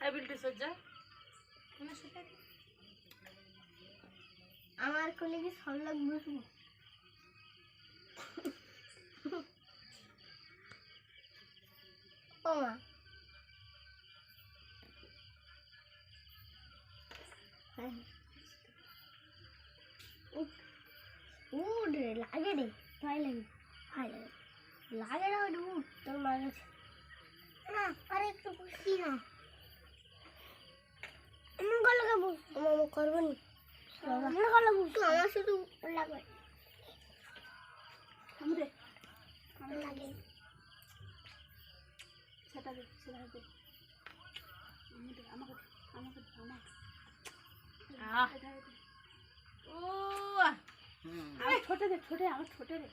হ্যাঁ বিল্টু সজ্জা আমার কোলে কি সব লোক বসবো ও মা। হ্যাঁ। উঠ রে, লাগে রে। ভয় লাগে ভয় লাগে। লাগে না ওটা উঠ, তোর মা গেছে না, আরে একটু বসি না। করব নি আমার শুধু লাগবে। আমরে আমার লাগে। সেটা দে সেটা দে। আমাকে আমাকে ও। আহ ছোটে দে ছোটে আমার ছোটে রে